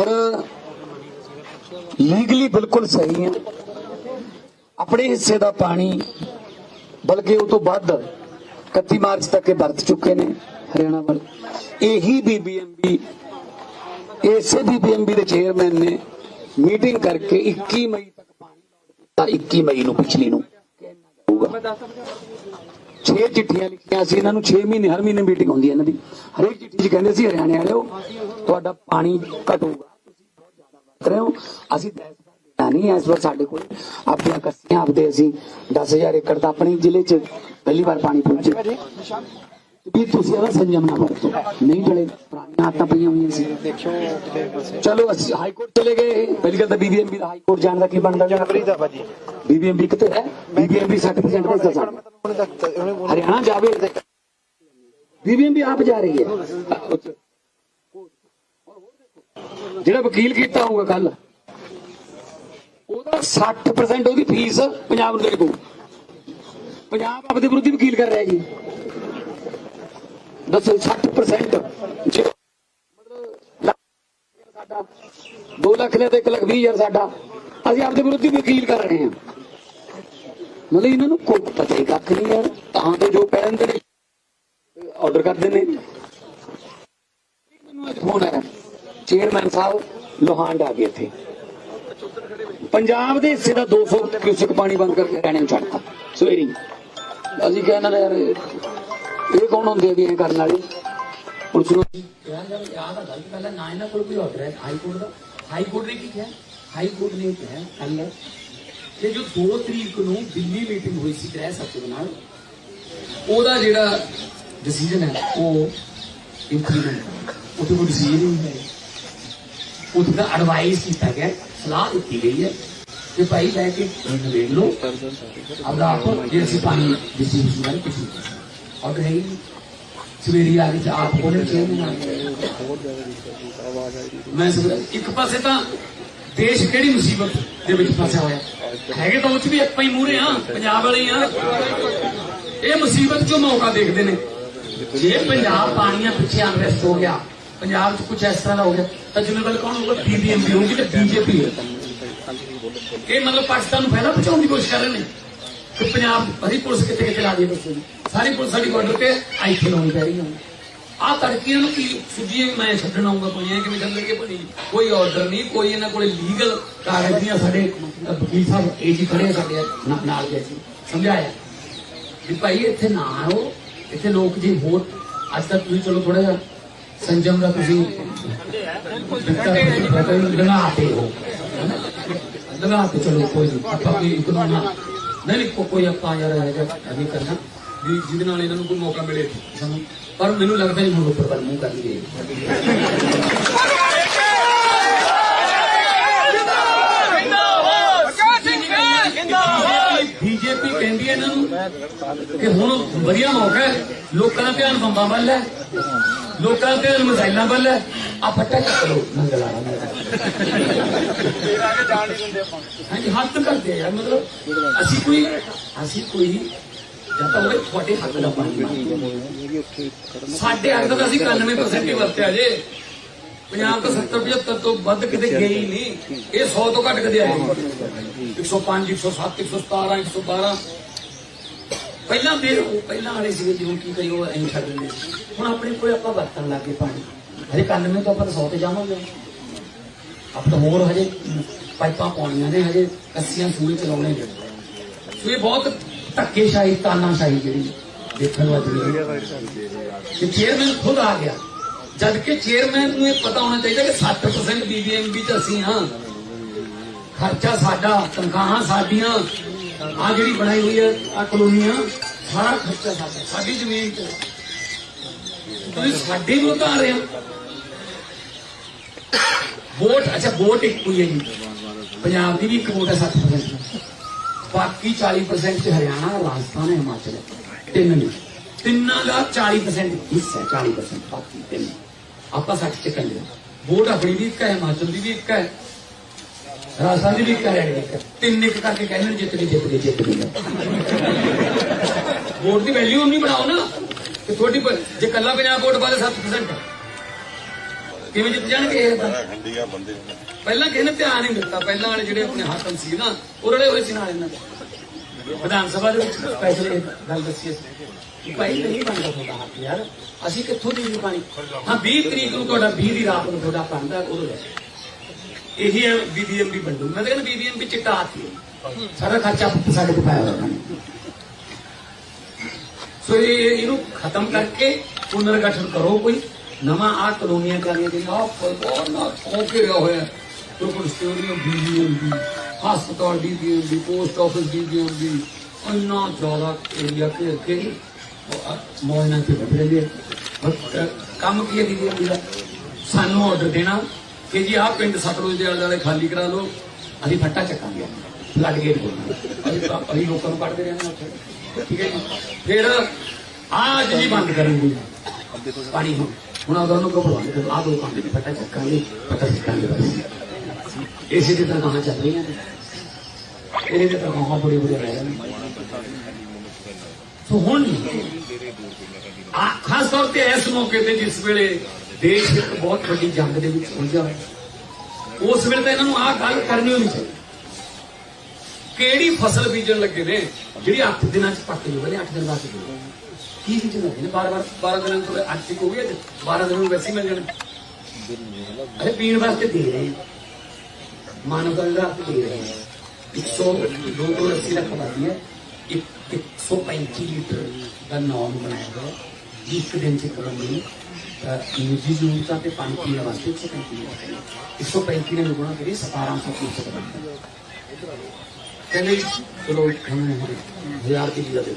ਔਰ ਲੀਗਲੀ ਬਿਲਕੁਲ ਸਹੀ ਹੈ। ਆਪਣੇ ਹਿੱਸੇ ਦਾ ਪਾਣੀ, ਬਲਕਿ ਉਹ ਤੋਂ ਵੱਧ 31 ਮਾਰਚ ਤੱਕ ਇਹ ਵਰਤ ਚੁੱਕੇ ਨੇ ਹਰਿਆਣਾ ਵੱਲ। ਇਹੀ ਬੀਬੀਐਮਬੀ ਇਸੇ ਬੀਬੀਐਮਬੀ ਦੇ ਚੇਅਰਮੈਨ ਨੇ ਮੀਟਿੰਗ ਕਰਕੇ 21 ਮਈ ਤੱਕ ਪਾਣੀ ਲਾਉਣ ਕੀਤਾ 21 ਮਈ ਨੂੰ, ਪਿਛਲੀ ਨੂੰ। ਹੋਊਗਾ 6 ਚਿੱਠੀਆਂ ਲਿਖੀਆਂ ਸੀ, ਇਹਨਾਂ ਨੂੰ 6 ਮਹੀਨੇ, ਹਰ ਮਹੀਨੇ ਮੀਟਿੰਗ ਹੁੰਦੀ ਹੈ ਇਹਨਾਂ ਦੀ। ਹਰੇਕ ਚਿੱਠੀ 'ਚ ਕਹਿੰਦੇ ਸੀ, ਹਰਿਆਣੇ ਵਾਲਿਓ, ਤੁਹਾਡਾ ਪਾਣੀ ਘਟੂਗਾ ਤੁਸੀਂ ਬਹੁਤ ਜ਼ਿਆਦਾ ਵਰਤ ਰਹੇ ਹੋ। ਅਸੀਂ ਨਹੀਂ ਇਸ ਵਾਰ ਸਾਡੇ ਕੋਲ ਆਪਣੀਆਂ ਕੱਸੀਆਂ ਆਪਦੇ ਅਸੀਂ 10000 ਏਕੜ ਤਾਂ ਆਪਣੇ ਜ਼ਿਲ੍ਹੇ 'ਚ ਪਹਿਲੀ ਵਾਰ ਪਾਣੀ ਪਹੁੰਚੇ। ਵੀ ਤੁਸੀਂ ਇਹਦਾ ਸੰਜਮ ਨਾ ਵਰਤੋ। ਨਹੀਂ ਚਲੇ ਪੁਰਾਣੀਆਂ ਆਦਤਾਂ ਪਈਆਂ ਹੋਈਆਂ ਸੀ। ਚਲੋ ਅਸੀਂ ਹਾਈ ਕੋਰਟ ਚਲੇ ਗਏ। ਪਹਿਲੀ ਗੱਲ ਤਾਂ ਬੀਬੀਐਮਬੀ ਦਾ ਹਾਈ ਕੋਰਟ ਜਾਣ ਦਾ ਕੀ ਬਣਦਾ ਜਨਵਰੀ ਦਾ ਭਾਜੀ। ਬੀਬੀਐਮਬੀ ਕਿਤੇ ਹੈ? ਬੀਬੀਐਮਬੀ 60% ਦਾ ਸਾਡਾ? ਹਰਿਆਣਾ ਜਾਵੇ। ਬੀਬੀਐਮਬੀ ਆਪ ਜਾ ਰਹੀ ਹੈ। ਜਿਹੜਾ ਵਕੀਲ ਕੀਤਾ ਹੋਊਗਾ ਕੱਲ ਉਹਦਾ 60% ਉਹਦੀ ਫੀਸ ਪੰਜਾਬ ਨੂੰ ਦੇਣੀ ਪਊ ਪੰਜਾਬ ਆਪਦੇ ਵਿਰੁੱਧ ਵਕੀਲ ਕਰ ਰਿਹਾ ਜੀ। ਦੱਸੋ 60% ਜੇ ਮਤਲਬ ਸਾਡਾ 2 ਲੱਖ ਦਾ ਤੇ 1 ਲੱਖ 20 ਹਜ਼ਾਰ ਸਾਡਾ, ਅਸੀਂ ਆਪਦੇ ਵਿਰੁੱਧ ਵਕੀਲ ਕਰ ਰਹੇ ਹਾਂ। ਮਤਲਬ ਇਹਨਾਂ ਨੂੰ ਕੋਈ ਪਤਾ ਹੀ ਕੱਖ ਨਹੀਂ ਯਾਰ ਤਾਂ ਤੇ ਜੋ ਕਹਿ ਦਿੰਦੇ ਆਰਡਰ ਕਰਦੇ ਨੇ। ਮੈਨੂੰ ਅੱਜ ਫੋਨ ਆਇਆ। ਚੇਅਰਮੈਨ ਸਾਹਿਬ ਲੋਹਾਂਡ ਆ ਗਏ ਇੱਥੇ। ਪੰਜਾਬ ਦੇ ਹਿੱਸੇ ਦਾ 200 ਕਿਊਸਕ ਪਾਣੀ ਬੰਦ ਕਰਕੇ ਹਰਿਆਣੇ ਨੂੰ ਛੱਡਤਾ। ਸਵੇਰੀ ਅਸੀਂ ਕਹਿੰਦੇ ਨੇ ਯਾਰ, ਇਹ ਕੌਣ ਹੁੰਦੇ ਆ ਵੀ ਐ ਕਰਨ ਵਾਲੇ? ਪੁਲਿਸ ਨੂੰ ਯਾਰ ਜਦ ਯਾਦ ਆ ਗੱਲ, ਪਹਿਲਾਂ ਨਾ ਇਹਨਾਂ ਕੋਲ ਕੋਈ ਆਰਡਰ ਹੈ ਹਾਈ ਕੋਰਟ ਦਾ। ਹਾਈ ਕੋਰਟ ਨੇ ਕੀ ਕਿਹਾ? ਹਾਈ ਕੋਰਟ ਨੇ ਕਿਹਾ ਕੱਲ ਕਿ ਜੋ 2 ਤਰੀਕ ਨੂੰ ਦਿੱਲੀ ਮੀਟਿੰਗ ਹੋਈ ਸੀ ਗ੍ਰਹਿ ਸਚਿਵ ਨਾਲ, ਉਹਦਾ ਜਿਹੜਾ ਡਿਸੀਜਨ ਹੈ, ਉਹ ਇੰਪਲੀਮੈਂਟ ਉੱਥੇ ਕੋਈ ਡਿਸੀਜਨ ਨਹੀਂ ਹੈ। ਉੱਥੇ ਐਡਵਾਈਸ ਕੀਤਾ ਗਿਆ, ਸਲਾਹ ਦਿੱਤੀ ਗਈ ਹੈ ਕਿ ਭਾਈ ਲੈ ਕੇ ਨਵੇੜ ਲਓ। ਆਪਦਾ ਆਪ ਜੇ ਅਸੀਂ ਪਾਣੀ ਡਿਸਟ੍ਰੀਬਿਊਸ਼ਨ ਵਾਲੇ ਕਿਸੇ ਆਰਡਰ ਹੈ ਸਵੇਰੀ ਆ ਕੇ ਆਪ ਕੋਲ ਚੇਅਰਮੈਨ ਆ ਗਿਆ ਮੈਂ ਸਮਝ ਇੱਕ ਪਾਸੇ ਤਾਂ ਦੇਸ਼ ਕਿਹੜੀ ਮੁਸੀਬਤ ਦੇ ਵਿੱਚ ਫਸਿਆ ਹੋਇਆ। ਹੈਗੇ ਤਾਂ ਉਹ ਚ ਵੀ ਆਪਾਂ ਹੀ ਮੂਰੇ ਆ, ਪੰਜਾਬ ਵਾਲੇ ਆ। ਇਹ ਮੁਸੀਬਤ ਚੋਂ ਮੌਕਾ ਦੇਖਦੇ ਨੇ? ਜੇ ਪੰਜਾਬ ਪਾਣੀਆਂ ਪਿੱਛੇ ਅਨਰੈਸਟ ਹੋ ਗਿਆ ਪੰਜਾਬ 'ਚ ਕੁਝ ਇਸ ਤਰ੍ਹਾਂ ਦਾ ਹੋ ਗਿਆ। ਤਾਂ ਜ਼ਿੰਮੇਵਾਰ ਕੌਣ ਹੋਊਗਾ? ਬੀਬੀਐਮਬੀ ਹੋਊਗੀ ਤੇ ਬੀਜੇਪੀ ਇਹ ਮਤਲਬ ਪਾਕਿਸਤਾਨ ਨੂੰ ਫਾਇਦਾ ਪਹੁੰਚਾਉਣ ਦੀ ਕੋਸ਼ਿਸ਼ ਕਰ ਰਹੇ ਨੇ। ਕਿ ਪੰਜਾਬ ਹਰੀ ਪੁਲਿਸ ਕਿੱਥੇ ਕਿੱਥੇ ਲਾ ਦੀ ਦੱਸੋ ਜੀ। ਸਾਰੀ ਪੁਲਿਸ ਸਾਡੀ ਬਾਰਡਰ ਤੇ ਆਈਥੇ ਲਾਉਣੀ ਪੈ ਰਹੀ ਹੈ। ਆਹ ਤੜਕੀਆਂ ਨੂੰ ਕੀ ਸੁਝੀ ਮੈਂ ਛੱਡਣ ਆਉਂਗਾ ਕੋਈ ਇਹ ਕਿਵੇਂ ਚੱਲਣਗੇ ਭਾਈ ਕੋਈ ਆਰਡਰ ਨਹੀਂ, ਕੋਈ ਇਹਨਾਂ ਕੋਲੇ ਲੀਗਲ ਕਾਗਜ਼ੀਆਂ ਸਾਡੇ ਵਕੀਲ ਸਾਹਿਬ, ਇਹ ਜੀ ਖੜੇ ਸਾਡੇ ਨਾਲ ਗਏ ਸੀ ਸਮਝਾਇਆ? ਵੀ ਭਾਈ ਇੱਥੇ ਨਾ ਆਓ, ਇੱਥੇ ਲੋਕ ਜੀ ਹੋਰ, ਅੱਜ ਤੱਕ ਤੁਸੀਂ ਚਲੋ ਥੋੜਾ ਜਿਹਾ ਸੰਜਮ ਦਾ ਤੁਸੀਂ ਲਗਾਤੇ ਹੋ ਲਗਾਤੇ ਚਲੋ ਕੋਈ ਨਹੀਂ ਆਪਾਂ ਕੋਈ ਇਕਨੋਮੀ ਨਹੀਂ ਨਹੀਂ, ਕੋ- ਕੋਈ ਆਪਾਂ ਯਾਰ ਹੈਗਾ ਅਭੀ ਕਰਨਾ, ਵੀ ਜਿਹਦੇ ਨਾਲ ਇਹਨਾਂ ਨੂੰ ਕੋਈ ਮੌਕਾ ਮਿਲੇ ਸਾਨੂੰ। ਪਰ ਮੈਨੂੰ ਲੱਗਦਾ ਨਹੀਂ ਹੁਣ ਉੱਪਰ ਵੱਲ ਮੂੰਹ ਕਰਨਗੇ। ਬੀਜੇਪੀ ਹੈ ਇਹਨਾਂ ਨੂੰ ਕਿ ਹੁਣ ਵਧੀਆ ਮੌਕਾ ਹੈ, ਲੋਕਾਂ ਦਾ ਧਿਆਨ ਬੰਬਾਂ ਵੱਲ ਹੈ, ਲੋਕਾਂ ਦਾ ਧਿਆਨ ਮਿਸਾਈਲਾਂ ਵੱਲ ਹੈ ਆ ਫੱਟਾ ਚੱਕ ਲੋ ਮੰਗਲਾ ਹਾਂਜੀ, ਹੱਥ ਕਰਦੇ ਆ ਯਾਰ, ਮਤਲਬ ਅਸੀਂ ਕੋਈ ਅਸੀਂ ਕੋਈ ਜਾਂ ਤਾਂ ਉਹਦੇ ਤੁਹਾਡੇ ਹੱਕ ਦਾ ਪਾਣੀ ਸਾਡੇ ਹੱਕ ਦਾ ਤਾਂ ਅਸੀਂ 91% ਹੀ ਵਰਤਿਆ ਜੇ। ਪੰਜਾਬ ਤਾਂ 70 75 ਤੋਂ ਵੱਧ ਕਿਤੇ ਹੀ ਨਹੀਂ। ਇਹ 100 ਤੋਂ ਘੱਟ ਕਦੇ ਨਹੀਂ। 105 107 117 112 ਪਹਿਲਾਂ ਉਹ ਪਹਿਲਾਂ ਵਾਲੇ ਸੀਗੇ ਜਿਉਂ ਕੀ ਕਰੀ ਉਹ ਐਂ ਛੱਡ ਦਿੰਦੇ। ਹੁਣ ਆਪਣੇ ਕੋਲ ਆਪਾਂ ਵਰਤਣ ਲੱਗੇ ਪਾਣੀ ਹਜੇ 91 ਤੋਂ ਆਪਾਂ ਤਾਂ 100 ਤੇ ਜਾਵਾਂਗੇ। ਆਪਾਂ ਤਾਂ ਹੋਰ ਹਜੇ ਪਾਈਪਾਂ ਪਾਉਣੀਆਂ ਨੇ ਹਜੇ ਕੱਸੀਆਂ ਸੂਏ ਚਲਾਉਣੇ ਨੇ। ਸੋ ਇਹ ਬਹੁਤ ਧੱਕੇਸ਼ਾਹੀ ਤਾਨਾਸ਼ਾਹੀ ਜਿਹੜੀ ਦੇਖਣ ਅੱਜ ਮਿਲੀ। ਕਿ ਚੇਅਰਮੈਨ ਖੁਦ ਆ ਗਿਆ। ਜਦ ਕਿ ਚੇਅਰਮੈਨ ਨੂੰ ਇਹ ਪਤਾ ਹੋਣਾ ਚਾਹੀਦਾ ਕਿ 60% ਬੀਬੀਐਮਬੀ ਚ ਅਸੀਂ ਹਾਂ। ਖਰਚਾ ਸਾਡਾ, ਤਨਖਾਹਾਂ ਸਾਡੀਆਂ, ਆ ਜਿਹੜੀ ਬਣਾਈ ਹੋਈ ਹੈ, ਆ ਕਲੋਨੀਆਂ, ਸਾਰਾ ਖਰਚਾ ਸਾਡਾ, ਸਾਡੀ ਜ਼ਮੀਨ ਤੇ। ਤੁਸੀਂ ਸਾਡੇ ਵਿਰੁੱਧ ਆ ਰਹੇ ਹੋ। ਵੋਟ, ਅੱਛਾ, ਵੋਟ ਇੱਕ ਹੋਈ ਹੈ ਜੀ। ਪੰਜਾਬ ਦੀ ਵੀ ਇੱਕ ਵੋਟ ਹੈ 60% ਬਾਕੀ 40% ਚ ਹਰਿਆਣਾ, ਰਾਜਸਥਾਨ, ਹਿਮਾਚਲ ਤਿੰਨ ਨੇ। ਤਿੰਨਾਂ ਦਾ 40% ਹਿੱਸਾ ਹੈ 40% ਬਾਕੀ ਤਿੰਨ। ਆਪਾਂ 60 ਚ ਕੰਦੇ ਵੋਟ ਆਪਣੀ ਵੀ ਇੱਕ ਹੈ, ਹਿਮਾਚਲ ਦੀ ਵੀ ਇੱਕ ਹੈ, ਰਾਜਸਥਾਨ ਦੀ ਵੀ ਇੱਕ ਹੈ ਤਿੰਨ ਇੱਕ ਕਰਕੇ ਕਹਿੰਦੇ ਜਿੱਤ ਗਏ ਜਿੱਤ ਗਏ ਜਿੱਤ ਗਏ ਵੋਟ ਦੀ ਵੈਲਿਊ ਨਹੀਂ ਬਣਾਓ ਨਾ ਕਿ ਤੁਹਾਡੀ ਜੇ ਕੱਲਾ ਪੰਜਾਬ ਵੋਟ ਪਾਦੇ 7% ਹੈ ਕਿਵੇਂ ਜਿੱਤ ਜਾਣਗੇ ਇਹ ਤਾਂ? ਬੰਦੇ ਪਹਿਲਾਂ ਕਿਸੇ ਨੇ ਧਿਆਨ ਨਹੀਂ ਦਿੱਤਾ, ਪਹਿਲਾਂ ਵਾਲੇ ਜਿਹੜੇ ਆਪਣੇ ਹਾਕਮ ਸੀ ਨਾ ਉਹ ਰਲੇ ਹੋਏ ਸੀ ਨਾਲ ਇਹਨਾਂ ਦੇ। ਵਿਧਾਨ ਸਭਾ ਦੇ ਵਿੱਚ ਸਪੈਸ਼ਲ ਗੱਲ ਦੱਸੀ ਅਸੀਂ ਭਾਈ ਨਹੀਂ ਬਣਦਾ ਤੁਹਾਡਾ ਹੱਥ ਯਾਰ। ਅਸੀਂ ਕਿੱਥੋਂ ਦੀ ਪਾਣੀ? ਹਾਂ 20 ਤਰੀਕ ਨੂੰ ਤੁਹਾਡਾ 20 ਦੀ ਰਾਤ ਨੂੰ ਤੁਹਾਡਾ ਬਣਦਾ, ਉਦੋਂ ਲੈ ਇਹੀ ਹੈ ਬੀਬੀਐਮਬੀ ਬੰਦੂ ਮੈਂ ਤਾਂ ਕਹਿੰਦਾ ਬੀਬੀਐਮਬੀ ਚਿੱਟਾ ਹਾਥੀ ਹੈ ਸਾਰਾ ਖਰਚਾ ਸਾਡੇ ਕੋਲ ਪਾਇਆ ਹੋਇਆ ਸੋ ਇਹ ਇਹਨੂੰ ਖਤਮ ਕਰਕੇ ਪੁਨਰਗਠਨ ਕਰੋ ਕੋਈ। ਨਵਾਂ ਆ ਕਲੋਨੀਆਂ ਕਰਨੀਆਂ ਜਿਹੜੀਆਂ ਆਹ ਬਹੁਤ ਨਾ ਹੋ ਰਿਹਾ ਹੋਇਆ। ਲੋਕਲ ਸਟੋਰੀਆਂ ਬੀਬੀਐਮਬੀ ਹਸਪਤਾਲ ਬੀਬੀਐਮਬੀ ਪੋਸਟ ਆਫਿਸ ਬੀਬੀਐਮਬੀ ਇੰਨਾ ਜ਼ਿਆਦਾ ਏਰੀਆ ਘੇਰ ਕੇ ਮੋਇਨਾ ਤੇ ਬਦਲ ਲਿਆ ਕੰਮ ਕੀ ਹੈ ਬੀਬੀਐਮਬੀ ਦਾ? ਸਾਨੂੰ ਆਰਡਰ ਦੇਣਾ ਕਿ ਜੀ ਆਹ ਪਿੰਡ ਸਤਲੁਜ ਦੇ ਆਲੇ ਖਾਲੀ ਕਰਾ ਲਓ। ਅਸੀਂ ਫੱਟਾ ਚੱਕਾਂਗੇ। ਫਲੱਡ ਗੇਟ ਅਸੀਂ ਅਸੀਂ ਲੋਕਾਂ ਨੂੰ ਕੱਢਦੇ ਰਹਿੰਦੇ ਉੱਥੇ। ਠੀਕ ਹੈ ਜੀ? ਫਿਰ ਅੱਜ ਜੀ ਬੰਦ ਕਰਾਂਗੇ ਪਾਣੀ ਹੁਣ। ਹੁਣ ਉਹਨਾਂ ਨੂੰ ਘਬਰਾਉਂਦੇ ਤੇ ਆਹ ਦੋ ਕੰਮ ਦੇ ਫੱਟਾ ਚੱਕਾਂਗੇ ਫੱਟਾ ਚੱਕਾਂਗੇ ਇਸੇ ਦੀ ਤਰ੍ਹਾਂ ਕਹਾਂ ਚੱਲ ਰਹੀਆਂ ਨੇ। ਇਹਦੇ ਤੇ ਤਾਂ ਕਹਾਂ ਬੜੇ ਬੜੇ ਰਹਿ ਰਹੇ ਨੇ। ਸੋ ਹੁਣ ਖਾਸ ਤੌਰ ਤੇ ਇਸ ਮੌਕੇ ਤੇ ਜਿਸ ਵੇਲੇ ਦੇਸ਼ ਇੱਕ ਬਹੁਤ ਵੱਡੀ ਜੰਗ ਦੇ ਵਿੱਚ ਉਲਝਿਆ ਹੋਇਆ। ਉਸ ਵੇਲੇ ਤਾਂ ਇਹਨਾਂ ਨੂੰ ਆਹ ਗੱਲ ਕਰਨੀ ਹੋਣੀ ਚਾਹੀਦੀ। ਕਿਹੜੀ ਫਸਲ ਬੀਜਣ ਲੱਗੇ ਨੇ, ਜਿਹੜੀ 8 ਦਿਨਾਂ ਚ ਪੱਕ ਜੂਗੀ 8 ਦਿਨ ਬਾਅਦ ਜੂਗੀ ਕੀ ਬੀਜਣ ਲੱਗੇ ਨੇ? ਬਾਰ ਬਾਰ 12 ਦਿਨਾਂ ਤੋਂ 8 ਤੱਕ ਹੋ ਗਈ ਅੱਜ 12 ਦਿਨਾਂ ਨੂੰ ਵੈਸੇ ਮਿਲ ਜਾਣ ਅਰੇ ਪੀਣ ਵਾਸਤੇ ਦੇ ਰਹੇ ਮਾਨਵ ਦਾ ਦੇ ਰਹੇ ਆ 100 2 ਕਰੋੜ 80 ਲੱਖ ਆਬਾਦੀ ਹੈ। 135 ਲੀਟਰ ਦਾ ਨਾਮ ਬਣਾਇਆ ਗਿਆ ਹੈ। ਇੱਕ ਦਿਨ ਚ ਇੱਕ ਬੰਦੇ ਨਿੱਜੀ ਜ਼ਰੂਰਤਾਂ ਤੇ ਪਾਣੀ ਪੀਣ ਵਾਸਤੇ 135 ਲੀਟਰ 135 ਨੇ ਗੁਣਾ ਕਰੀ 1700 ਲੀਟਰ ਕਹਿੰਦੇ ਜੀ, ਚਲੋ ਹਮਨੇ ਹਜ਼ਾਰ ਦੀ ਦੇ ਦੇ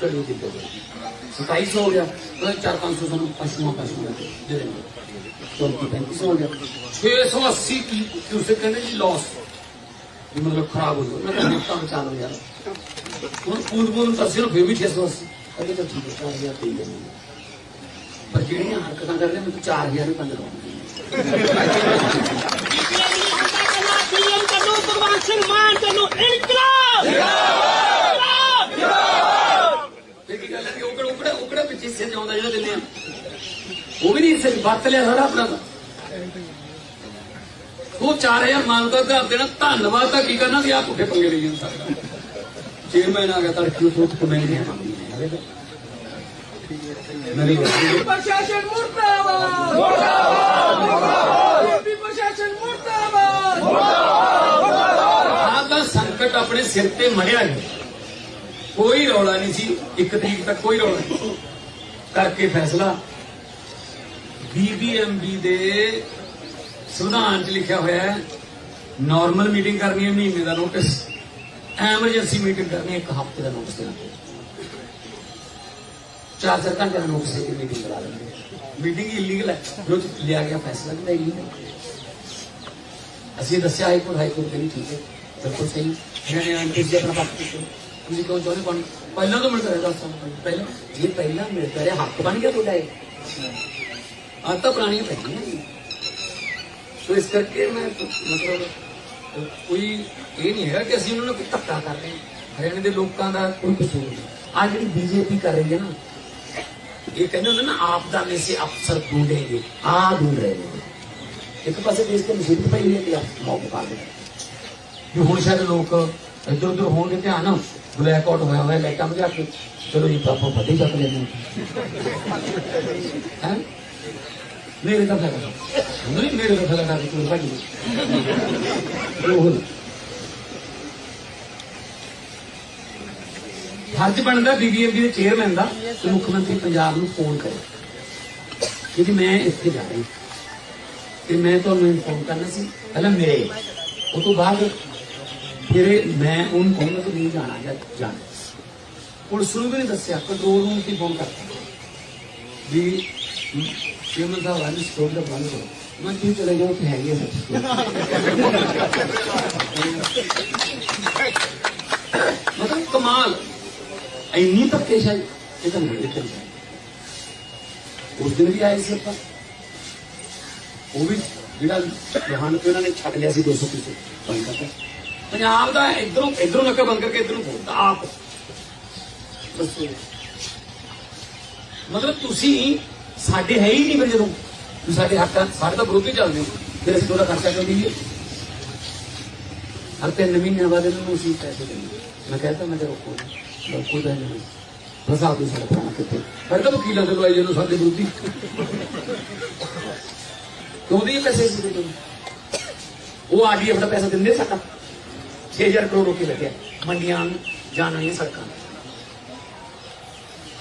ਚਲੋ ਦੇ ਦੇ 2700 ਹੋ ਗਿਆ। ਉਹ 4-500 ਸਾਨੂੰ ਪਸ਼ੂਆਂ ਪਸ਼ੂਆਂ ਦੇ ਦੇ ਦੇਣਗੇ 3500 ਹੋ ਗਿਆ। 680 ਕੀ ਤੁਸੀਂ ਕਹਿੰਦੇ ਜੀ ਲਾਸ ਮਤਲਬ ਖਰਾਬ ਹੋ ਗਿਆ ਮੈਂ ਕਹਿੰਦਾ ਤਾਂ ਬਚਾ ਲਓ ਯਾਰ ਹੁਣ ਪੂਰ ਪੂਰ ਤਾਂ ਸਿਰਫ ਇਹ ਵੀ 680 ਕਹਿੰਦੇ ਤਾਂ ਠੀਕ ਹੈ 4000 ਦੇ ਦੇਣਗੇ ਪਰ ਜਿਹੜੀਆਂ ਹਰਕਤਾਂ ਕਰ ਰਹੇ ਮੈਨੂੰ 4000 ਵੀ ਬੰਦ ਕਰਾਉਣਗੇ ਉਹ ਜਿਹੜਾ ਉਹ ਵੀ ਨਹੀਂ ਹਿੱਸੇ ਵਰਤ ਲਿਆ ਸਾਰਾ ਆਪਣਾ ਦਾ ਉਹ 4000 ਮੰਗਦਾ ਘਰ ਦੇਣਾ, ਧੰਨਵਾਦ ਤਾਂ ਕੀ ਕਰਨਾ ਵੀ ਆ ਪੁੱਠੇ ਪੰਗੇ ਲਈ ਜਾਂਦਾ। ਸਾਡਾ ਚੇਅਰਮੈਨ ਆ ਗਿਆ ਤੜਕੀ ਤੋਂ ਕਮੇਟੀ ਨਵੀਂ ਗੱਲ ਪ੍ਰਸ਼ਾਸਨ ਮੁਰਦਾਬਾਦ। ਮੁਰਦਾਬਾਦ। ਪ੍ਰਸ਼ਾਸਨ ਮੁਰਦਾਬਾਦ। ਆਹ ਤਾਂ ਸੰਕਟ ਆਪਣੇ ਸਿਰ ਤੇ ਮੜਿਆ ਹੈ ਕੋਈ ਰੌਲਾ ਨਹੀਂ ਸੀ। ਇੱਕ ਤਰੀਕ ਤੱਕ ਕੋਈ ਰੌਲਾ ਨਹੀਂ। ਕਰਕੇ ਫੈਸਲਾ। ਬੀਬੀਐਮਬੀ ਦੇ ਸੰਵਿਧਾਨ 'ਚ ਲਿਖਿਆ ਹੋਇਆ ਹੈ ਨਾਰਮਲ ਮੀਟਿੰਗ ਕਰਨੀ ਹੈ ਮਹੀਨੇ ਦਾ ਨੋਟਿਸ ਐਮਰਜੈਂਸੀ ਮੀਟਿੰਗ ਕਰਨੀ ਹੈ ਇੱਕ ਹਫ਼ਤੇ ਦਾ ਨੋਟਿਸ ਦੇਣਾ ਚਾਰ ਚਾਰ ਘੰਟੇ ਦਾ ਨੋਟਿਸ ਦੇ ਕੇ ਮੀਟਿੰਗ ਕਰਾ ਲੈਂਦੇ ਮੀਟਿੰਗ ਇਲੀਗਲ ਹੈ ਜੋ ਲਿਆ ਗਿਆ ਫੈਸਲਾ ਵੀ ਤਾਂ illegal ਹੈ ਅਸੀਂ ਦੱਸਿਆ ਹਾਈ ਕੋਰਟ ਹਾਈ ਕੋਰਟ ਕਹਿੰਦੀ ਠੀਕ ਹੈ ਬਿਲਕੁਲ ਸਹੀ ਇਹਨਾਂ ਨੇ ਆਂਟੀ ਜੀ ਆਪਣਾ ਪੱਖ ਕੀਤਾ ਤੁਸੀਂ ਕਹੋ ਚਾਹੁੰਦੇ ਕੌਣ ਪਹਿਲਾਂ ਤਾਂ ਮਿਲਦਾ ਰਿਹਾ ਦਸ ਸਾਲ ਪਹਿਲਾਂ ਜੇ ਪਹਿਲਾਂ ਮਿਲਦਾ ਰਿਹਾ ਹੱਕ ਬਣ ਗਿਆ ਕੋਈ ਇਹ ਨਹੀਂ ਹੈਗਾ ਕਿ ਅਸੀਂ ਉਹਨਾਂ ਨੂੰ ਕੋਈ ਧੱਕਾ ਕਰਦੇ ਹਾਂ। ਹਰਿਆਣੇ ਦੇ ਲੋਕਾਂ ਦਾ ਕੋਈ ਕਸੂਰ ਨਹੀਂ। ਆ ਜਿਹੜੀ ਬੀਜੇਪੀ ਕਰ ਰਹੀ ਹੈ ਨਾ, ਇਹ ਕਹਿੰਦੇ ਹੁੰਦੇ ਨਾ, ਆਪ ਦਾ ਨੇ ਸੇ, ਅਫਸਰ ਢੂੰਡੇਗੇ ਆ ਢੂੰਡ ਰਹੇ ਨੇ। ਇੱਕ ਪਾਸੇ ਦੇਸ਼ ਤੇ ਮੁਸੀਬਤ ਪਈ ਹੋਈ ਹੈ ਕਿ ਆਪ ਮੌਕ ਕਰ ਦੇ। ਵੀ ਹੁਣ ਸ਼ਾਇਦ ਲੋਕ ਇੱਧਰ ਉੱਧਰ ਹੋਣ ਧਿਆਨ ਬਲੈਕ ਆਊਟ ਹੋਇਆ ਹੋਇਆ ਲਾਈਟਾਂ ਬੁਝਾ ਕੇ। ਚਲੋ ਜੀ ਪਾਪਾ ਫਤਿਹ ਚੱਕ ਲੈਂਦੇ ਹਾਂ? ਮੇਰੇ ਤਾਂ ਫਾਇਦਾ ਨਹੀਂ ਮੇਰੇ ਤਾਂ ਫਾਇਦਾ ਕਰਕੇ ਕੋਈ ਭਾਜੀ ਉਹ ਫਰਜ਼ ਬਣਦਾ ਬੀਬੀਐਮਬੀ ਦੇ ਚੇਅਰਮੈਨ ਦਾ ਕਿ ਮੁੱਖ ਮੰਤਰੀ ਪੰਜਾਬ ਨੂੰ ਫੋਨ ਕਰੇ। ਕਿ ਮੈਂ ਇੱਥੇ ਜਾ ਰਹੀ ਤੇ ਮੈਂ ਤੁਹਾਨੂੰ ਇਨਫੋਰਮ ਕਰਨਾ ਸੀ, ਪਹਿਲਾਂ ਮੇਰੇ। ਉਹ ਤੋਂ ਬਾਅਦ ਫਿਰ ਮੈਂ ਉਹਨੂੰ ਕਹੂੰਗਾ ਕਿ ਨਹੀਂ ਜਾਣਾ ਜਾਂ ਜਾਣਾ। ਪੁਲਿਸ ਨੂੰ ਵੀ ਨਹੀਂ ਦੱਸਿਆ ਕੰਟਰੋਲ ਰੂਮ ਤੇ ਫੋਨ ਕਰਤਾ। ਵੀ ਚੇਅਰਮੈਨ ਸਾਹਿਬ ਵਾਲੀ ਸਟੋਰ ਦਾ ਬੰਦ ਕਰੋ ਮੈਂ ਕਿਉਂ ਚਲੇ ਜਾਓ ਕਿ ਹੈਗੀ ਹੈ ਸੱਚ ਮਤਲਬ ਕਮਾਲ! ਇੰਨੀ ਧੱਕੇਸ਼ਾਹੀ ਇਹ ਤਾਂ ਨਹੀਂ ਦੇਖਣ ਉਸ ਦਿਨ ਵੀ ਆਏ ਸੀ ਆਪਾਂ। ਉਹ ਵੀ ਜਿਹੜਾ ਜਹਾਨ ਤੇ ਉਹਨਾਂ ਨੇ ਛੱਡ ਲਿਆ ਸੀ 200 ਪਿੱਛੇ ਬੰਦ ਕਰਤਾ ਪੰਜਾਬ ਦਾ ਇਧਰੋਂ ਇਧਰੋਂ ਨੱਕਾ ਬੰਦ ਕਰਕੇ ਇਧਰੋਂ ਬੋਲਦਾ ਆਪ। ਦੱਸੋ। ਮਤਲਬ ਤੁਸੀਂ ਸਾਡੇ ਹੈ ਹੀ ਨਹੀਂ ਫਿਰ ਜਦੋਂ ਤੁਸੀਂ ਸਾਡੇ ਹੱਕਾਂ ਸਾਡੇ ਤਾਂ ਵਿਰੋਧੀ ਚੱਲਦੇ ਹੋ ਫਿਰ ਅਸੀਂ ਤੁਹਾਡਾ ਖਰਚਾ ਕਿਉਂ ਦਈਏ? ਹਰ ਤਿੰਨ ਮਹੀਨਿਆਂ ਬਾਅਦ ਇਹਨਾਂ ਨੂੰ ਅਸੀਂ ਪੈਸੇ ਦਿੰਦੇ ਮੈਂ ਕਹਿੰਦਾ ਮੈਂ ਤੇ ਰੋਕੋ ਰੋਕੋ ਤਾਂ ਨਹੀਂ ਬਸ ਆਪ ਸਾਡਾ ਪ੍ਰਾਣ ਕਿਤੇ ਫਿਰ ਤਾਂ ਵਕੀਲਾਂ ਦੇ ਲਵਾਈ ਜਦੋਂ ਸਾਡੇ ਵਿਰੋਧੀ। ਕਿਉਂ ਦੀ ਪੈਸੇ ਸੀ ਦੇ ਉਹ ਆਰਡੀਐਫ ਦਾ ਪੈਸਾ ਦਿੰਦੇ ਸਾਡਾ। 6000 ਕਰੋੜ ਰੁਪਏ ਲੱਗਿਆ। ਮੰਡੀਆਂ ਨੂੰ ਜਾਣ ਸੜਕਾਂ। ਨੂੰ।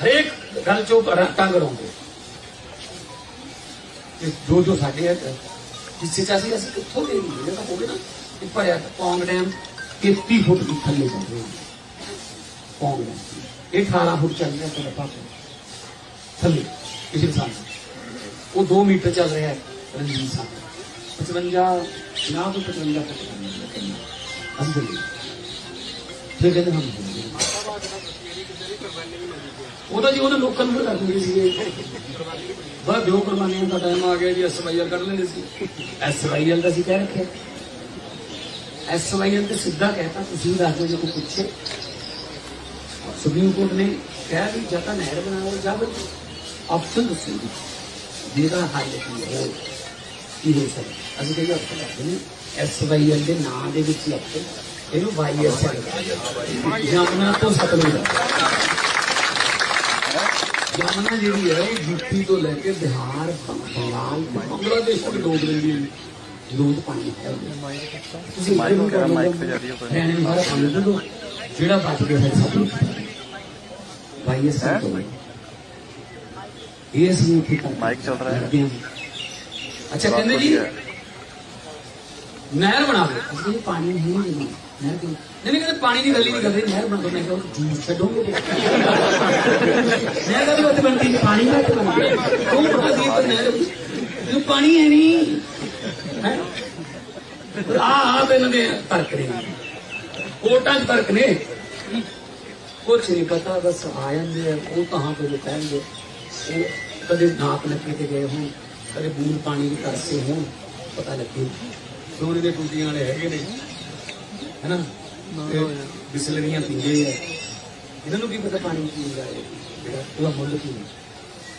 ਹਰੇਕ ਗੱਲ ਚੋਂ ਰ- ਟੰਗ ਤੇ ਜੋ ਜੋ ਸਾਡੇ ਹੈ ਹਿੱਸੇ ਚ ਅਸੀਂ ਕਿੱਥੋਂ ਦੇ ਲਈਏ ਜਿਹੜਾ ਹੋਵੇ ਨਾ ਕਿ ਭਰਿਆ ਪੌਂਗ ਡੈਮ 33 ਫੁੱਟ ਦੀ ਥੱਲੇ ਜਾਂਦੇ ਪੌਂਗ ਡੈਮ। ਇਹ 18 ਫੁੱਟ ਚੱਲ ਰਿਹਾ ਤੁਹਾਡਾ ਪਾਪਾ ਥੱਲੇ, ਪਿਛਲੇ ਸਾਲ। ਉਹ 2 ਮੀਟਰ ਚੱਲ ਰਿਹਾ ਹੈ, ਰਣਜੀਤ ਸਾਹਿਬ 55 ਨਾ ਤੋਂ 55 ਫੁੱਟ ਚੱਲ ਅਸੀਂ ਫਿਰ ਕਹਿੰਦੇ ਹਮ ਉਹਦਾ ਜੀ ਉਹਨਾਂ ਲੋਕਾਂ ਨੂੰ ਕਰ ਦਿੰਦੇ ਸੀਗੇ। ਬਸ ਜੋ ਕੁਰਬਾਨੀਆਂ ਦਾ ਟਾਈਮ ਆ ਗਿਆ ਜੀ ਐਸਵਾਈਐਲ ਕੱਢ ਲੈਂਦੇ ਸੀ। ਐਸਵਾਈਐਲ ਦਾ ਸੀ ਕਹਿ ਰੱਖਿਆ। ਐਸਵਾਈਐਲ ਤੇ ਸਿੱਧਾ ਕਹਿਤਾ, ਤੁਸੀਂ ਦੱਸ ਦਿਓ ਜੇ ਕੋਈ ਪੁੱਛੇ। ਸੁਪਰੀਮ ਕੋਰਟ ਨੇ ਕਿਹਾ ਵੀ ਜਾਂ ਤਾਂ ਨਹਿਰ ਬਣਾਓ ਜਾਂ ਫਿਰ ਆਪਸ਼ਨ ਦੱਸੋ ਜੀ। ਜਿਹਦਾ ਹੱਲ ਕੀ ਹੈ ਹੋ ਸਕਦਾ। ਅਸੀਂ ਕਹਿੰਦੇ ਆਪਸ਼ਨ ਕਰਦੇ ਨੇ ਐਸਵਾਈਐਲ ਦੇ ਨਾਂ ਦੇ ਵਿੱਚ ਹੀ ਆਪਸ਼ਨ ਇਹਨੂੰ ਵਾਈਐਸਐਲ ਜਮਨਾ ਤੋਂ ਸਤਲੁਜ। ਜਮਨਾ ਜਿਹੜੀ ਹੈ ਉਹ ਯੂਪੀ ਤੋਂ ਲੈ ਕੇ ਬਿਹਾਰ ਬੰਗਾਲ ਬੰਗਲਾਦੇਸ਼ ਤੱਕ ਡੋਬ ਲੈਂਦੀ ਹੈ ਲੋਕ ਪਾਣੀ ਹੈ। ਤੁਸੀਂ ਮਾਈਕ ਵਗੈਰਾ ਮਾਈਕ ਤੇ ਜਾਂਦੀ ਹੈ ਨੂੰ ਸਾਰਾ ਪਾਣੀ ਦੇ ਜਿਹੜਾ ਬਚ ਗਿਆ ਹੈ ਸਭ ਭਾਈ ਇਹ ਸਭ ਤੋਂ ਇਹ ਅਸੀਂ ਕੀ ਕਰ ਮਾਈਕ ਚੱਲ ਰਿਹਾ ਹੈ। ਅੱਛਾ ਕਹਿੰਦੇ ਜੀ ਨਹਿਰ ਬਣਾ ਦੇ ਅਸੀਂ ਕਹਿੰਦੇ ਪਾਣੀ ਨਹੀਂ ਦੇਣਾ ਨਹਿਰ ਕਿਉਂ? ਨਹੀਂ ਕਹਿੰਦੇ ਪਾਣੀ ਦੀ ਗੱਲ ਹੀ ਨਹੀਂ ਕਰਦੇ ਨਹਿਰ ਬਣਾ ਦੋ ਮੈਂ ਕਿਹਾ ਜੂਸ ਛੱਡੋਗੇ? ਨਹਿਰ ਦਾ ਵੀ ਉੱਥੇ ਬਣਦੀ ਪਾਣੀ ਦਾ ਉੱਥੇ ਬਣਦੀ ਹੈ। ਬਣਾ ਦੀ ਤਾਂ ਨਹਿਰ? ਤੂੰ ਪਾਣੀ ਹੈ ਨਹੀਂ? ਹੈ? ਆ ਆ ਇਹਨਾਂ ਦੇ ਤਰਕ ਨੇ। ਕੋਟਾਂ 'ਚ ਤਰਕ ਨੇ। ਕੁਛ ਨਹੀਂ ਪਤਾ, ਬਸ ਆ ਜਾਂਦੇ ਆ। ਉਹ ਕਹਾਂ ਤੋਂ ਜੋ ਕਹਿਣਗੇ। ਉਹ ਕਦੇ ਨਾਪ ਨੱਕੇ ਤੇ ਗਏ ਹੋਣ, ਕਦੇ ਬੂੰਦ ਪਾਣੀ ਦੇ ਤਰਸੇ ਹੋਣ, ਪਤਾ ਲੱਗੇ। ਸੋਨੇ ਦੇ ਟੂਟੀਆਂ ਵਾਲੇ ਹੈਗੇ ਨੇ। ਹੈਨਾ? ਬਿਸਲਰੀਆਂ ਪੀਂਦੇ ਆ। ਇਹਨਾਂ ਨੂੰ ਕੀ ਪਤਾ ਪਾਣੀ ਪੀਂਦਾ ਹੈ ਜਿਹੜਾ ਉਹਦਾ ਮੁੱਲ ਕੀ ਹੈ?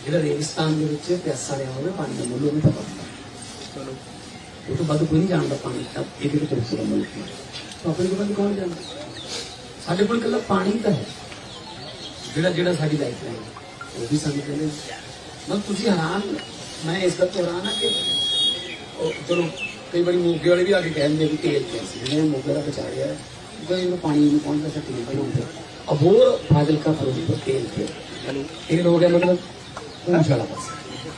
ਜਿਹੜਾ ਰੇਗਿਸਤਾਨ ਦੇ ਵਿੱਚ ਪਿਆਸਾ ਰਿਹਾ ਹੋਵੇ ਪਾਣੀ ਦਾ ਮੁੱਲ ਉਹਨੂੰ ਪਤਾ ਹੁੰਦਾ ਚਲੋ। ਉਹ ਤੋਂ ਵੱਧ ਕੋਈ ਨਹੀਂ ਜਾਣਦਾ ਪਾਣੀ ਦਾ ਇੱਕ ਇੱਕ ਤਰਸੇ ਦਾ ਮੁੱਲ ਕੀ ਹੈ? ਤਾਂ ਆਪਣੇ ਕੋਲ ਕੌਣ ਜਾਣਦਾ? ਸਾਡੇ ਕੋਲ ਇਕੱਲਾ ਪਾਣੀ ਤਾਂ ਹੈ। ਜਿਹੜਾ ਜਿਹੜਾ ਸਾਡੀ ਲਾਈਫ ਹੈ। ਉਹ ਵੀ ਸਾਨੂੰ ਕਹਿੰਦੇ ਮਤਲਬ ਤੁਸੀਂ ਹੈਰਾਨ ਮੈਂ ਇਸ ਤੋਂ ਹੈਰਾਨ ਆ ਕਿ ਉਹ ਚਲੋ ਕਈ ਵਾਰੀ ਮੋਗੇ ਵਾਲੇ ਵੀ ਆ ਕੇ ਕਹਿੰਦੇ ਵੀ ਤੇਲ ਪਿਆ ਸੀ? ਜਿਹਨੇ ਮੋਗੇ ਦਾ ਬਚਾ ਹੈ ਕਿਉਂਕਿ ਇਹਨੂੰ ਪਾਣੀ ਨਹੀਂ ਪਹੁੰਚਦਾ ਸੀ ਤੇਲ ਬਣਾਉਂਦੇ ਅਬੋਰ ਫਾਜ਼ਿਲਕਾ ਫਿਰੋਜ਼ਪੁਰ ਤੇਲ ਪਿਆ ਤੇਲ ਹੋ ਗਿਆ ਮਤਲਬ ਪੂੰਛ ਵਾਲਾ ਪਾਸੇ।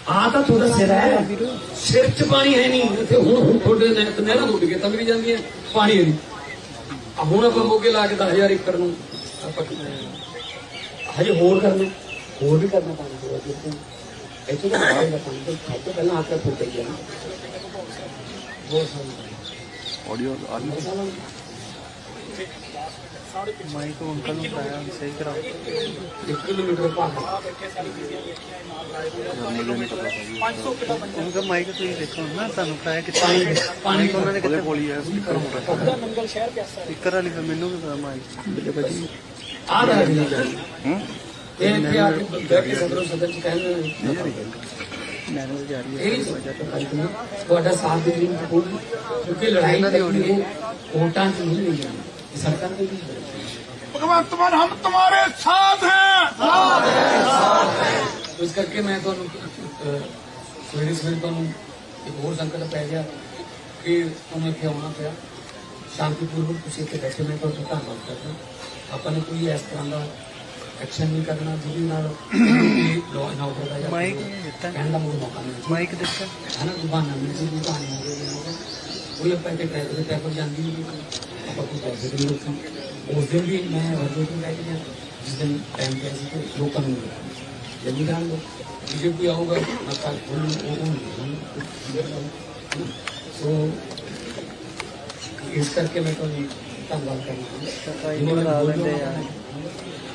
ਆ ਤਾਂ ਤੁਹਾਡਾ ਸਿਰ ਹੈ। ਸਿਰ 'ਚ ਪਾਣੀ ਹੈ ਨਹੀਂ। ਇੱਥੇ ਹੁਣ ਹੁਣ ਤੁਹਾਡੇ ਨਹਿ- ਨਹਿਰਾਂ ਟੁੱਟ ਗਏ ਤੰਗਰੀ ਜਾਂਦੀਆਂ। ਪਾਣੀ ਹੈ ਨਹੀਂ। ਆ ਹੁਣ ਆਪਾਂ ਮੋਗੇ ਲਾ ਕੇ 10000 ਏਕੜ ਨੂੰ ਆਪਾਂ ਹਜੇ ਹੋਰ ਕਰਨਾ। ਹੋਰ ਵੀ ਕਰਨਾ ਪਾਣੀ ਦੇ ਵਿੱਚ। ਇੱਥੇ ਤਾਂ ਬਾਹਰ ਦਾ ਪਾਣੀ ਤੋਂ ਤੋਂ ਪਹਿਲਾਂ ਆ ਕੇ ਫੁੱਟ ਗਿਆ ਨਾ ਬਹੁਤ ਸਾਰੀ ਆਡੀਓ ਆਡੀਓ ਮਾਈਕ ਅੰਕਲ ਨੂੰ ਪਾਇਆ ਸਹੀ ਕਰਾਓ ਇੱਕ ਕਿਲੋਮੀਟਰ ਭਾਗ ਅੰਕਲ ਮਾਈਕ ਤੁਸੀਂ ਦੇਖੋ ਨਾ ਤੁਹਾਨੂੰ ਪਾਇਆ ਕਿੱਥੇ ਪਾਣੀ ਪਾਣੀ ਉਹਨਾਂ ਨੇ ਕਿੱਥੇ ਕੋਲ ਹੀ ਹੈ ਸਪੀਕਰ ਮੋਟਾ ਸਪੀਕਰ ਵਾਲੀ ਫਿਰ ਮੈਨੂੰ ਵੀ ਪਤਾ ਮਾਈਕ ਆ ਰਹਾ ਹੈ ਹੂੰ ਇਹ ਇੱਥੇ ਆ ਕੇ ਬੈਠ ਕੇ ਸਦਰੋਂ ਸਦਰ ਚ ਕਹਿੰਦੇ ਭਗਵੰਤ ਮਾਨ ਹਮ ਤੁਹਾਡੇ ਸਾਥ ਹੈ। ਸਾਥ ਹੈ ਸਾਥ ਹੈ। ਇਸ ਕਰਕੇ ਮੈਂ ਤੁਹਾਨੂੰ ਸਵੇਰੇ ਸਵੇਰੇ ਤੁਹਾਨੂੰ ਇੱਕ ਹੋਰ ਸੰਕਟ ਪੈ ਗਿਆ ਕਿ ਤੁਹਾਨੂੰ ਇੱਥੇ ਆਉਣਾ ਪਿਆ। ਸ਼ਾਂਤੀਪੂਰਵਕ ਤੁਸੀਂ ਇੱਥੇ ਬੈਠੇ ਮੈਂ ਤੁਹਾਨੂੰ ਧੰਨਵਾਦ ਕਰਦਾ। ਆਪਾਂ ਨੇ ਕੋਈ ਇਸ ਤਰ੍ਹਾਂ ਦਾ ਐਕਸ਼ਨ ਨਹੀਂ ਕਰਨਾ ਜਿਹਦੇ ਨਾਲ ਲਾਅ ਐਂਡ ਆਰਡਰ ਦਾ ਜਾਂ ਮਾਈਕ ਨਹੀਂ ਦਿੱਤਾ ਕਹਿਣ ਦਾ ਮੈਨੂੰ ਮੌਕਾ ਨਹੀਂ ਮਾਈਕ ਦਿੱਤਾ ਹਨਾ ਦੁਕਾਨਾਂ ਵਿੱਚ ਵੀ ਦੁਕਾਨਾਂ ਹੋ ਗਈਆਂ ਕੋਈ ਆਪਾਂ ਇੱਥੇ ਟ੍ਰੈਫਿਕ ਦੇ ਟ੍ਰੈਫਿਕ ਜਾਂਦੀ ਨਹੀਂ ਆਪਾਂ ਕੋਈ ਪੈਸੇ ਨਹੀਂ ਰੁਕੀ ਉਸ ਦਿਨ ਵੀ ਮੈਂ ਵਰਜੋ ਤੋਂ ਲੈ ਕੇ ਗਿਆ ਜਿਸ ਦਿਨ ਟਾਈਮ ਪਿਆ ਸੀ ਤੇ ਲੋਕਾਂ ਨੂੰ ਜਲਦੀ ਜਾਣ ਲੋ ਬੀਜੇਪੀ ਆਊਗਾ ਮੈਂ ਕੱਲ ਉਹਨੂੰ ਉਹ ਉਹ ਸੋ ਇਸ ਕਰਕੇ ਮੈਂ ਤੁਹਾਨੂੰ ਧੰਨਵਾਦ ਕਰਦੇ ਹਾਂ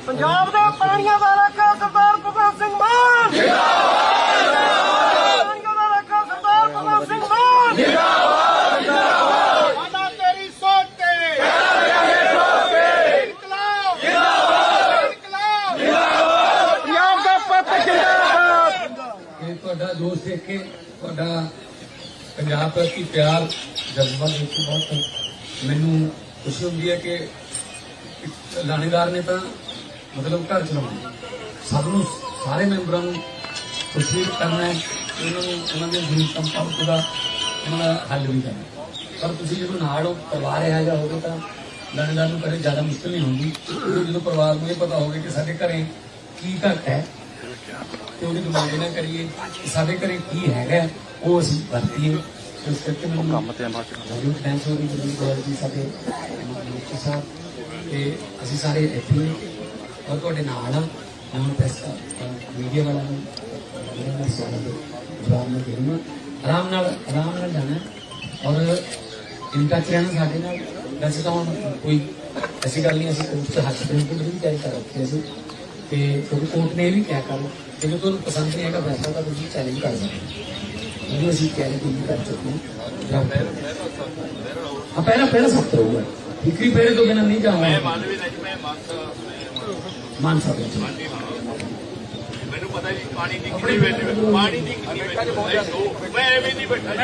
ਪੰਜਾਬ ਦੇ ਪਾਣੀਆਂ ਦਾ ਰੱਖਾ ਸਰਦਾਰ ਭਗਵੰਤ ਸਿੰਘ ਮਾਨ। ਜਿੰਦਾਬਾਦ। ਪਾਣੀਆਂ ਦਾ ਰੱਖਾ ਸਰਦਾਰ ਭਗਵੰਤ ਸਿੰਘ ਮਾਨ। ਜਿੰਦਾਬਾਦ। ਜਿੰਦਾਬਾਦ ਸਾਡਾ ਤੇਰੀ ਸੋਚ ਤੇ। ਇਨਕਲਾਬ। ਜਿੰਦਾਬਾਦ। ਇਨਕਲਾਬ। ਜਿੰਦਾਬਾਦ। ਪੰਜਾਬ ਦਾ ਪੁੱਤ ਜਿੰਦਾਬਾਦ। ਇਹ ਤੁਹਾਡਾ ਦੋਸਤ ਦੇਖ ਕੇ ਤੁਹਾਡਾ ਪੰਜਾਬ ਪ੍ਰਤੀ ਪਿਆਰ ਜਜ਼ਬਾ ਦੇਖ ਕੇ ਬਹੁਤ ਮੈਨੂੰ ਖੁਸ਼ੀ ਹੁੰਦੀ ਹੈ ਕਿ ਇੱਕ ਲਾਣੇਦਾਰ ਨੇ ਤਾਂ ਮਤਲਬ ਘਰ ਚਲਾਉਣਾ ਸਭ ਨੂੰ, ਸਾਰੇ ਮੈਂਬਰਾਂ ਨੂੰ ਖੁਸ਼ੀ ਕਰਨਾ ਹੈ ਉਹਨਾਂ ਨੂੰ, ਉਹਨਾਂ ਦੇ ਜ਼ਰੂਰਤਾਂ ਮੁਤਾਬਕ ਦਾ ਉਹਨਾਂ ਦਾ ਹੱਲ ਵੀ ਕਰਨਾ ਪਰ ਤੁਸੀਂ ਜਦੋਂ ਨਾਲ ਹੋ ਪਰਿਵਾਰ ਇਹੋ ਜਿਹਾ ਹੋਵੇ ਤਾਂ ਲਾਣੇਦਾਰ ਨੂੰ ਕਦੇ ਜ਼ਿਆਦਾ ਮੁਸ਼ਕਲ ਨਹੀਂ ਹੁੰਦੀ। ਜਦੋਂ ਪਰਿਵਾਰ ਨੂੰ ਇਹ ਪਤਾ ਹੋਵੇ ਕਿ ਸਾਡੇ ਘਰੇ ਕੀ ਘਟ ਹੈ, ਤੇ ਉਹਦੀ ਡਿਮਾਂਡ ਨਾ ਕਰੀਏ ਕਿ ਸਾਡੇ ਘਰੇ ਕੀ ਹੈਗਾ ਉਹ ਅਸੀਂ ਵਰਤੀਏ। ਇਸ ਕਰਕੇ ਮੈਨੂੰ ਕੰਮ ਤੇ ਆਮਾ ਬਹੁਤ ਥੈਂਕਸ ਹੋ ਰਹੀ ਜੀ ਗੌਰ ਜੀ ਸਾਡੇ ਮੁਖੀ ਸਾਹਿਬ ਤੇ ਅਸੀਂ ਸਾਰੇ ਇੱਥੇ ਹਾਂ ਔਰ ਤੁਹਾਡੇ ਨਾਲ ਆ ਹੁਣ ਪੈਸਾ ਮੀਡੀਆ ਵਾਲਾ ਨੂੰ ਇਹਨਾਂ ਦਾ ਜਵਾਬ ਮੈਂ ਦੇਣਾ ਆਰਾਮ ਨਾਲ ਆਰਾਮ ਨਾਲ ਜਾਣਾ ਹੈ ਔਰ ਇਨਕਾ ਚੈਨਲ ਸਾਡੇ ਨਾਲ ਵੈਸੇ ਤਾਂ ਹੁਣ ਕੋਈ ਐਸੀ ਗੱਲ ਨਹੀਂ ਅਸੀਂ ਕੋਰਟ ਚ ਹੱਥ ਤੇ ਵੀ ਜਾਰੀ ਕਰ ਰੱਖਿਆ ਸੀ ਤੇ ਕਿਉਂਕਿ ਕੋਰਟ ਨੇ ਇਹ ਵੀ ਕਿਹਾ ਕਰ ਕਿ ਜੇ ਤੁਹਾਨੂੰ ਪਸੰਦ ਨਹੀਂ ਆਏਗਾ ਫੈਸਲਾ, ਤਾਂ ਤੁਸੀਂ ਚੈਲੰਜ ਕਰ ਸਕਦੇ ਹੋ। ਉਹਨੂੰ ਅਸੀਂ ਚੈਲੰਜ ਵੀ ਕਰ ਚੁੱਕੇ ਹਾਂ ਜਵਾਬ ਹਾਂ ਸਖਤ ਰਹੂਗਾ ਫਿਕਰੀ ਪੇੜੇ ਤੋਂ ਬਿਨਾਂ ਨਹੀਂ ਜਾਵਾਂਗੇ ਮਾਨ ਸਾਹਿਬ ਮੈਨੂੰ ਪਤਾ ਨਹੀਂ ਪਾਣੀ ਦੀ ਕਿੰਨੀ ਵੈਲਿਊ ਪਾਣੀ ਦੀ ਕਿੰਨੀ ਵੈਲਿਊ ਮੈਂ ਐਵੇਂ ਨਹੀਂ ਬੈਠਾ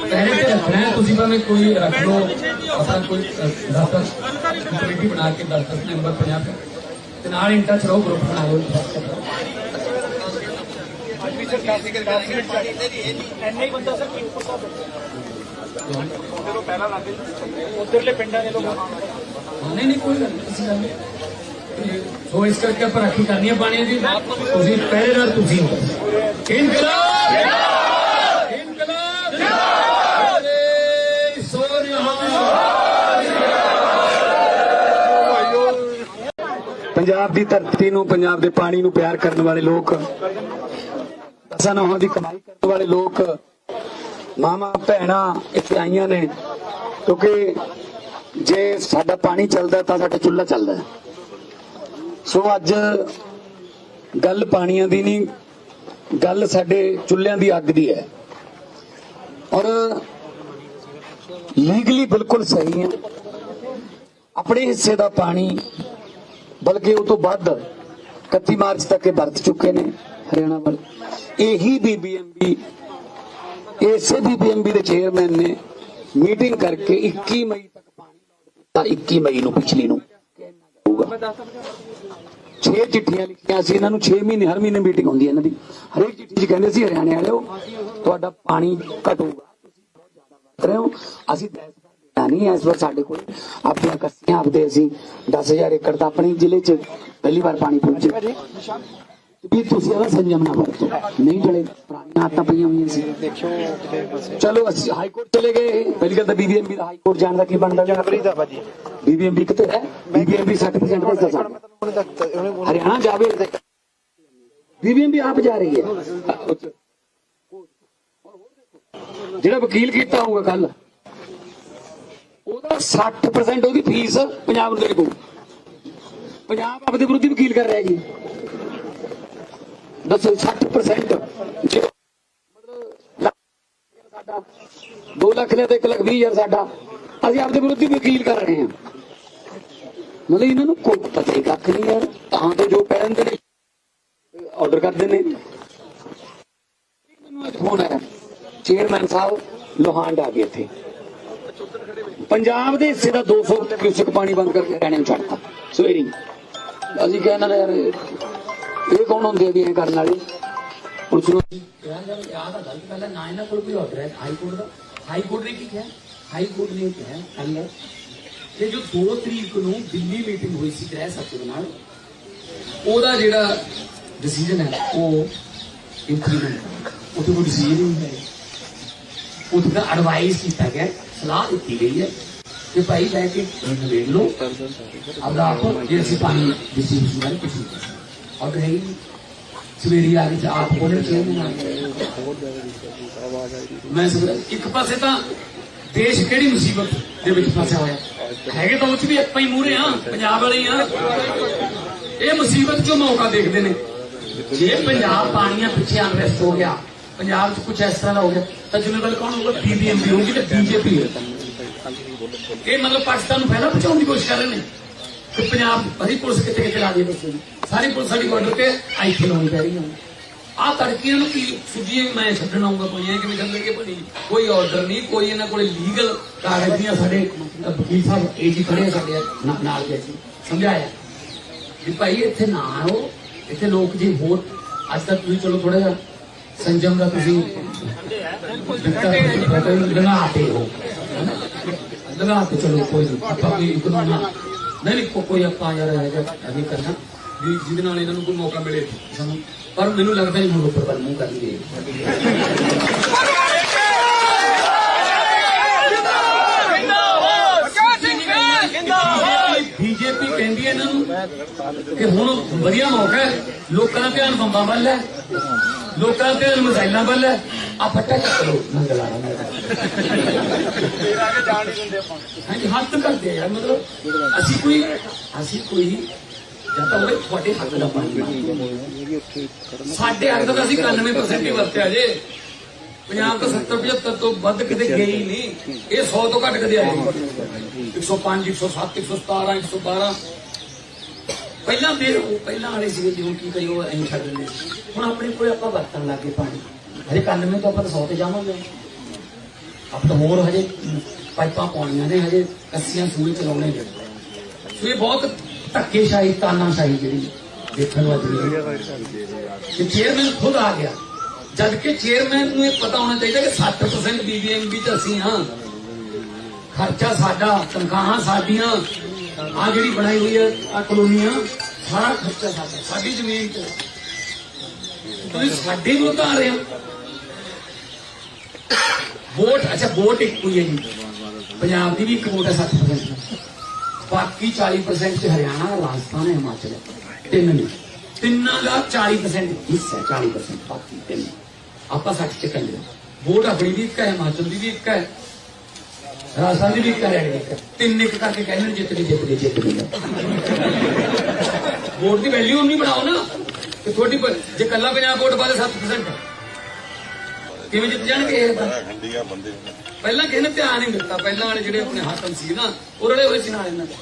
ਪਹਿਲੇ ਤੇ ਰੱਖਣਾ ਤੁਸੀਂ ਭਾਵੇਂ ਕੋਈ ਰੱਖ ਲਓ ਆਪਣਾ ਕੋਈ ਦਸਤਰ ਕਮੇਟੀ ਬਣਾ ਕੇ ਦਸਤਰ ਨੰਬਰ 50 ਤੇ ਨਾਲ ਇਨ ਰਹੋ ਗਰੁੱਪ ਬਣਾ ਲਓ ਹਾਂ, ਨਹੀਂ ਨਹੀਂ ਕੋਈ ਗੱਲ ਨਹੀਂ ਕਿਸੇ ਗੱਲ ਨਹੀਂ ਤੇ ਸੋ ਇਸ ਕਰਕੇ ਆਪਾਂ ਰਾਖੀ ਕਰਨੀ ਹੈ ਪਾਣੀ ਦੀ। ਤੁਸੀਂ ਪਹਿਰੇਦਾਰ ਤੁਸੀਂ ਹੋ। ਇਨਕਲਾਬ! ਇਨਕਲਾਬ! ਜਿੰਦਾਬਾਦ! ਸੋਨਿਹਾ ਪੰਜਾਬ ਦੀ ਧਰਤੀ ਨੂੰ ਪੰਜਾਬ ਦੇ ਪਾਣੀ ਨੂੰ ਪਿਆਰ ਕਰਨ ਵਾਲੇ ਲੋਕ ਦਸਾਂ ਦੀ ਕਮਾਈ ਕਰਨ ਵਾਲੇ ਲੋਕ ਮਾਮਾ ਭੈਣਾ ਇੱਥੇ ਆਈਆਂ ਨੇ, ਕਿਉਂਕਿ ਜੇ ਸਾਡਾ ਪਾਣੀ ਚੱਲਦਾ ਤਾਂ ਸਾਡਾ ਚੁੱਲ੍ਹਾ ਚੱਲਦਾ ਸੋ ਅੱਜ ਗੱਲ ਪਾਣੀਆਂ ਦੀ ਨਹੀਂ, ਗੱਲ ਸਾਡੇ ਚੁੱਲ੍ਹਿਆਂ ਦੀ ਅੱਗ ਦੀ ਹੈ। ਔਰ ਲੀਗਲੀ ਬਿਲਕੁਲ ਸਹੀ ਹੈ। ਆਪਣੇ ਹਿੱਸੇ ਦਾ ਪਾਣੀ, ਬਲਕਿ ਉਹ ਤੋਂ ਵੱਧ 31 ਮਾਰਚ ਤੱਕ ਇਹ ਵਰਤ ਚੁੱਕੇ ਨੇ। ਹਰਿਆਣਾ ਵਾਲੇ। ਇਹੀ ਬੀਬੀਐਮਬੀ ਇਸੇ ਬੀਬੀਐਮਬੀ ਦੇ ਚੇਅਰਮੈਨ ਨੇ ਮੀਟਿੰਗ ਕਰਕੇ 21 ਮਈ ਤੱਕ ਪਾਣੀ ਤਾਂ 21 ਮਈ ਨੂੰ ਪਿਛਲੀ ਨੂੰ। ਹੋਊਗਾ 6 ਚਿੱਠੀਆਂ ਲਿਖੀਆਂ ਸੀ ਇਹਨਾਂ ਨੂੰ 6 ਮਹੀਨੇ ਹਰ ਮਹੀਨੇ ਮੀਟਿੰਗ ਹੁੰਦੀ ਹੈ ਇਹਨਾਂ ਦੀ। ਹਰੇਕ ਚਿੱਠੀ 'ਚ ਕਹਿੰਦੇ ਸੀ ਹਰਿਆਣੇ ਵਾਲਿਓ ਤੁਹਾਡਾ ਪਾਣੀ ਘਟੂਗਾ ਤੁਸੀਂ ਬਹੁਤ ਜ਼ਿਆਦਾ ਵਰਤ ਰਹੇ ਹੋ। ਅਸੀਂ ਨਹੀਂ ਇਸ ਵਾਰ ਸਾਡੇ ਕੋਲ। ਆਪਣੀਆਂ ਕੱਸੀਆਂ ਆਪਦੇ ਅਸੀਂ 10000 ਏਕੜ ਤਾਂ ਆਪਣੇ ਜ਼ਿਲ੍ਹੇ 'ਚ ਪਹਿਲੀ ਵਾਰ ਪਾਣੀ ਪਹੁੰਚੇ। ਵੀ ਤੁਸੀਂ ਇਹਦਾ ਸੰਜਮ ਨਾ ਵਰਤੋ ਨਹੀਂ ਚਲੇ, ਪੁਰਾਣੀਆਂ ਆਦਤਾਂ ਪਈਆਂ ਹੋਈਆਂ ਸੀ। ਦੇਖੋ ਚਲੋ, ਅਸੀਂ ਹਾਈ ਕੋਰਟ ਚਲੇ ਗਏ। ਪਹਿਲੀ ਗੱਲ ਤਾਂ ਬੀਬੀਐਮਬੀ ਦਾ ਹਾਈ ਕੋਰਟ ਜਾਣ ਦਾ ਕੀ ਬਣਦਾ? ਜਨਵਰੀ ਦਾ ਭਾਜੀ ਬੀਬੀਐਮਬੀ ਕਿਤੇ ਹੈ? ਬੀਬੀਐਮਬੀ 60% ਪੈਸਾ ਸਾਡਾ। ਹਰਿਆਣਾ ਜਾਵੇ ਬੀਬੀਐਮਬੀ ਆਪ ਜਾ ਰਹੀ ਹੈ। ਜਿਹੜਾ ਵਕੀਲ ਕੀਤਾ ਹੋਊਗਾ ਕੱਲ, ਉਹਦਾ 60% ਉਹਦੀ ਫੀਸ ਪੰਜਾਬ ਨੂੰ ਦੇ ਕੋ ਪੰਜਾਬ ਆਪਦੇ ਵਿਰੁੱਧ ਵਕੀਲ ਕਰ ਰਿਹਾ ਜੀ। ਦੱਸੋ 60% ਜੇ ਸਾਡਾ 2 ਲੱਖ ਨੇ ਤੇ 1 ਲੱਖ 20 ਹਜ਼ਾਰ ਸਾਡਾ, ਅਸੀਂ ਆਪਦੇ ਵਿਰੁੱਧ ਹੀ ਵਕੀਲ ਕਰ ਰਹੇ ਹਾਂ। ਮਤਲਬ ਇਹਨਾਂ ਨੂੰ ਕੋਈ ਪਤਾ ਹੀ ਕੱਖ ਨਹੀਂ ਯਾਰ, ਤਾਂ ਤੇ ਜੋ ਕਹਿ ਦਿੰਦੇ ਨੇ ਆਰਡਰ ਕਰਦੇ ਨੇ। ਮੈਨੂੰ ਅੱਜ ਫੋਨ ਆਇਆ ਚੇਅਰਮੈਨ ਸਾਹਿਬ ਲੋਹਾਂਡ ਆ ਗਏ ਇੱਥੇ। ਪੰਜਾਬ ਦੇ ਹਿੱਸੇ ਦਾ 200 ਕਿਊਸਕ ਪਾਣੀ ਬੰਦ ਕਰਕੇ ਹਰਿਆਣੇ ਨੂੰ ਛੱਡਤਾ, ਸਵੇਰੀ ਅਸੀਂ ਕਹਿੰਦੇ ਯਾਰ ਇਹ ਕੌਣ ਹੁੰਦੇ ਆ ਵੀ ਇਹ ਕਰਨ ਵਾਲੇ? ਪੁਲਿਸ ਨੂੰ ਯਾਰ ਜਦ ਯਾਦ ਆ ਗੱਲ ਪਹਿਲਾਂ ਨਾ ਇਹਨਾਂ ਕੋਲ ਕੋਈ ਆਰਡਰ ਹੈ ਹਾਈ ਕੋਰਟ ਦਾ ਹਾਈ ਕੋਰਟ ਨੇ ਕੀ ਕਿਹਾ ਹਾਈ ਕੋਰਟ ਨੇ ਕਿਹਾ ਕੱਲ ਕਿ ਜੋ 2 ਤਰੀਕ ਨੂੰ ਦਿੱਲੀ ਮੀਟਿੰਗ ਹੋਈ ਸੀ ਗ੍ਰਹਿ ਸਚਿਵ ਨਾਲ ਉਹਦਾ ਜਿਹੜਾ ਡਿਸੀਜਨ ਹੈ ਉਹ ਇੰਪਲੀਮੈਂਟ ਉਹ ਕੋਈ ਡਿਸੀਜਨ ਨਹੀਂ ਹੈ। ਉਹਦਾ ਦਾ ਐਡਵਾਈਸ ਕੀਤਾ ਗਿਆ ਸਲਾਹ ਦਿੱਤੀ ਗਈ ਹੈ ਕਿ ਭਾਈ ਬੈ ਕੇ ਨਵੇੜ ਲਓ। ਆਪਦਾ ਆਪ ਜੇ ਅਸੀਂ ਪਾਣੀ ਡਿਸਟ੍ਰੀਬਿਊਸ਼ਨ ਬਾਰੇ ਕੁਝ ਨਹੀਂ ਕਰ ਸਕਦੇ ਨਹੀਂ। ਸਵੇਰੇ ਆ ਕੇ ਆਪ ਕੋਲ ਚੇਅਰਮੈਨ ਮੈਂ ਇੱਕ ਪਾਸੇ ਤਾਂ ਦੇਸ਼ ਕਿਹੜੀ ਮੁਸੀਬਤ ਦੇ ਵਿੱਚ ਫਸਿਆ ਹੋਇਆ ਹੈਗੇ ਤਾਂ ਉਹ ਵੀ ਆਪਾਂ ਹੀ ਮੂਹਰੇ ਆ ਪੰਜਾਬ ਵਾਲੇ ਆ ਇਹ ਮੁਸੀਬਤ ਚੋਂ ਮੌਕਾ ਦੇਖਦੇ ਨੇ ਜੇ ਪੰਜਾਬ ਪਾਣੀਆਂ ਪਿੱਛੇ ਅਨਰੈਸਟ ਹੋ ਗਿਆ ਪੰਜਾਬ 'ਚ ਕੁਝ ਇਸ ਤਰ੍ਹਾਂ ਦਾ ਹੋ ਗਿਆ ਤਾਂ ਜ਼ਿੰਮੇਵਾਰ ਕੌਣ ਹੋਊਗਾ ਬੀਬੀਐਮਪੀ ਹੋਊਗੀ ਤੇ ਬੀਜੇਪੀ ਇਹ ਮਤਲਬ ਪਾਕਿਸਤਾਨ ਨੂੰ ਪਹਿਲਾਂ ਬਚਾਉਣ ਦੀ ਕੋਸ਼ਿਸ਼ ਕਰ ਰਹੇ ਨੇ ਕਿ ਪੰਜਾਬ ਹਰੀ ਪੁਲਿਸ ਕਿੱਥੇ ਕਿੱਥੇ ਲਾ ਦੀ ਦੱਸੋ ਸਾਰੀ ਪੁਲਿਸ ਸਾਡੀ ਬਾਰਡਰ ਤੇ ਆਈਥੇ ਲਾਉਣੀ ਪੈ ਰਹੀ ਹੈ। ਆ ਤੜਕੀਆਂ ਨੂੰ ਕੀ ਸੁਜੀਆਂ ਮੈਂ ਛੱਡਣ ਆਉਂਗਾ ਪਾਣੀਆਂ ਕਿਵੇਂ ਛੱਡਣਗੇ ਪਾਣੀ ਕੋਈ ਆਰਡਰ ਨਹੀਂ, ਕੋਈ ਇਹਨਾਂ ਕੋਲੇ ਲੀਗਲ ਕਾਗਜ਼ ਸਾਡੇ ਵਕੀਲ ਸਾਹਿਬ ਇਹ ਖੜੇ ਸਾਡੇ ਨਾਲ ਦੇ ਸਮਝਾਇਆ? ਵੀ ਭਾਈ ਇੱਥੇ ਨਾ ਆਓ, ਇੱਥੇ ਲੋਕ ਜੀ ਹੋਰ, ਅੱਜ ਤੱਕ ਤੁਸੀਂ ਚਲੋ ਥੋੜਾ ਜਿਹਾ ਸੰਜਮ ਦਾ ਤੁਸੀਂ ਲਗਾਤੇ ਹੋ। ਲਗਾਤੇ ਚਲੋ, ਕੋਈ ਨਹੀਂ ਆਪਾਂ ਵੀ ਨਹੀਂ ਕੋਈ ਆਪਾਂ ਯਾਰ ਹੈਗਾ ਕਰਨਾ। ਵੀ ਜਿਹਦੇ ਨਾਲ ਇਹਨਾਂ ਨੂੰ ਕੋਈ ਮੌਕਾ ਮਿਲੇ ਸਾਨੂੰ। ਪਰ ਮੈਨੂੰ ਲੱਗਦਾ ਨਹੀਂ ਹੁਣ ਉੱਪਰ ਵੱਲ ਮੂੰਹ ਕਰਨਗੇ ਬੀਜੇਪੀ ਕਹਿੰਦੀ ਹੈ ਇਹਨਾਂ ਨੂੰ ਕਿ ਹੁਣ ਵਧੀਆ ਮੌਕਾ ਹੈ, ਲੋਕਾਂ ਦਾ ਧਿਆਨ ਬੰਬਾਂ ਵੱਲ ਹੈ, ਲੋਕਾਂ ਦਾ ਧਿਆਨ ਮਿਸਾਈਲਾਂ ਵੱਲ ਹੈ ਆ ਫੱਟਾ ਚੱਕ ਲੋ ਨੰਗਲਾ ਹਾਂਜੀ, ਹੱਥ ਕਰਦੇ ਯਾਰ, ਮਤਲਬ ਅਸੀਂ ਕੋਈ ਅਸੀਂ ਕੋਈ ਜਾਂ ਤਾਂ ਉਹਦੇ ਤੁਹਾਡੇ ਹੱਕ ਦਾ ਪਾਣੀ ਸਾਡੇ ਹੱਕ ਦਾ ਅਸੀਂ 91% ਹੀ ਵਰਤਿਆ ਜੇ। ਪੰਜਾਬ ਤਾਂ 70 75 ਤੋਂ ਵੱਧ ਕਿਤੇ ਗਏ ਨਹੀਂ। ਇਹ 100 ਤੋਂ ਘੱਟ ਕਦੇ ਆਏ 105 107 117 112 ਪਹਿਲਾਂ ਦੇ ਉਹ ਪਹਿਲਾਂ ਵਾਲੇ ਸੀਗੇ ਜਿਉਂ ਕੀ ਕਰੀ ਉਹ ਐਂ ਛੱਡ ਦਿੰਦੇ। ਹੁਣ ਆਪਣੇ ਕੋਲ ਆਪਾਂ ਵਰਤਣ ਲੱਗੇ ਪਾਣੀ ਹਜੇ 91 ਤੋਂ ਆਪਾਂ ਤਾਂ 100 ਤੇ ਜਾਵਾਂਗੇ। ਆਪ ਤਾਂ ਹੋਰ ਹਜੇ ਪਾਈਪਾਂ ਪਾਉਣੀਆਂ ਨੇ, ਹਜੇ ਕੱਸੀਆਂ ਸੂਏ ਚਲਾਉਣੇ ਨੇ। ਸੋ ਬਹੁਤ ਧੱਕੇਸ਼ਾਹੀ ਤਾਨਾਸ਼ਾਹੀ ਜਿਹੜੀ ਦੇਖਣ ਨੂੰ ਅੱਜ ਕਿ ਚੇਅਰਮੈਨ ਖੁਦ ਆ ਗਿਆ। ਜਦ ਕਿ ਚੇਅਰਮੈਨ ਨੂੰ ਇਹ ਪਤਾ ਹੋਣਾ ਚਾਹੀਦਾ ਕਿ 60% ਬੀਬੀਐਮਬੀ ਚ ਅਸੀਂ ਹਾਂ। ਖਰਚਾ ਸਾਡਾ, ਤਨਖਾਹਾਂ ਸਾਡੀਆਂ ਆ ਜਿਹੜੀ ਬਣਾਈ ਹੋਈ ਹੈ ਆ ਕਲੋਨੀਆਂ ਸਾਰਾ ਖਰਚਾ ਸਾਡਾ, ਸਾਡੀ ਜ਼ਮੀਨ ਤੇ। ਤੁਸੀਂ ਸਾਡੇ ਵਿਰੁੱਧ ਆ ਰਹੇ ਹੋ। ਵੋਟ, ਅੱਛਾ, ਵੋਟ ਇੱਕ ਹੋਈ ਹੈ ਜੀ। ਪੰਜਾਬ ਦੀ ਵੀ ਇੱਕ ਵੋਟ ਹੈ 60% ਬਾਕੀ 40% ਚ ਹਰਿਆਣਾ, ਰਾਜਸਥਾਨ, ਹਿਮਾਚਲ ਤਿੰਨ ਨੇ। ਤਿੰਨਾਂ ਦਾ 40% ਹਿੱਸਾ 40% ਬਾਕੀ ਤਿੰਨ। ਆਪਾਂ 60 ਚ ਕੰਦੇ ਵੋਟ ਆਪਣੀ ਵੀ ਇੱਕ ਹੈ, ਹਿਮਾਚਲ ਦੀ ਵੀ ਇੱਕ ਹੈ, ਰਾਜਸਥਾਨ ਦੀ ਵੀ ਇੱਕ ਹੈ ਤਿੰਨ ਇੱਕ ਕਰਕੇ ਕਹਿੰਦੇ ਜਿੱਤ ਗਏ ਜਿੱਤ ਗਏ ਜਿੱਤ ਗਏ ਵੋਟ ਦੀ ਵੈਲਿਊ ਨਹੀਂ ਬਣਾਓ ਨਾ ਕਿ ਤੁਹਾਡੀ ਜੇ ਕੱਲਾ ਪੰਜਾਬ ਵੋਟ ਪਾਦੇ 7% ਹੈ। ਕਿਵੇਂ ਜਿੱਤ ਜਾਣਗੇ ਇਹ ਤਾਂ? ਪਹਿਲਾਂ ਕਿਸੇ ਨੇ ਧਿਆਨ ਨਹੀਂ ਦਿੱਤਾ? ਪਹਿਲਾਂ ਵਾਲੇ ਜਿਹੜੇ ਆਪਣੇ ਹਾਕਮ ਸੀ ਨਾ, ਉਹ ਰਲੇ ਹੋਏ ਸੀ ਨਾਲ ਇਹਨਾਂ ਦੇ।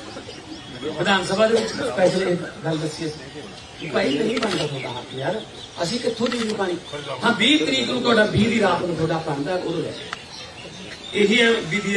ਵਿਧਾਨ ਸਭਾ ਦੇ ਵਿੱਚ ਸਪੈਸ਼ਲ ਗੱਲ ਦੱਸੀ ਸੀ ਭਾਈ ਨਹੀਂ ਬਣਦਾ ਤੁਹਾਡਾ ਹੱਕ ਯਾਰ। ਅਸੀਂ ਕਿੱਥੋਂ ਦੀ ਪਾਣੀ ਹਾਂ 20 ਤਰੀਕ ਨੂੰ ਤੁਹਾਡਾ 20 ਦੀ ਰਾਤ ਨੂੰ ਤੁਹਾਡਾ ਬਣਦਾ ਉਦੋਂ ਲੈ ਇਹੀ ਹੈ ਬੀਬੀਐਮ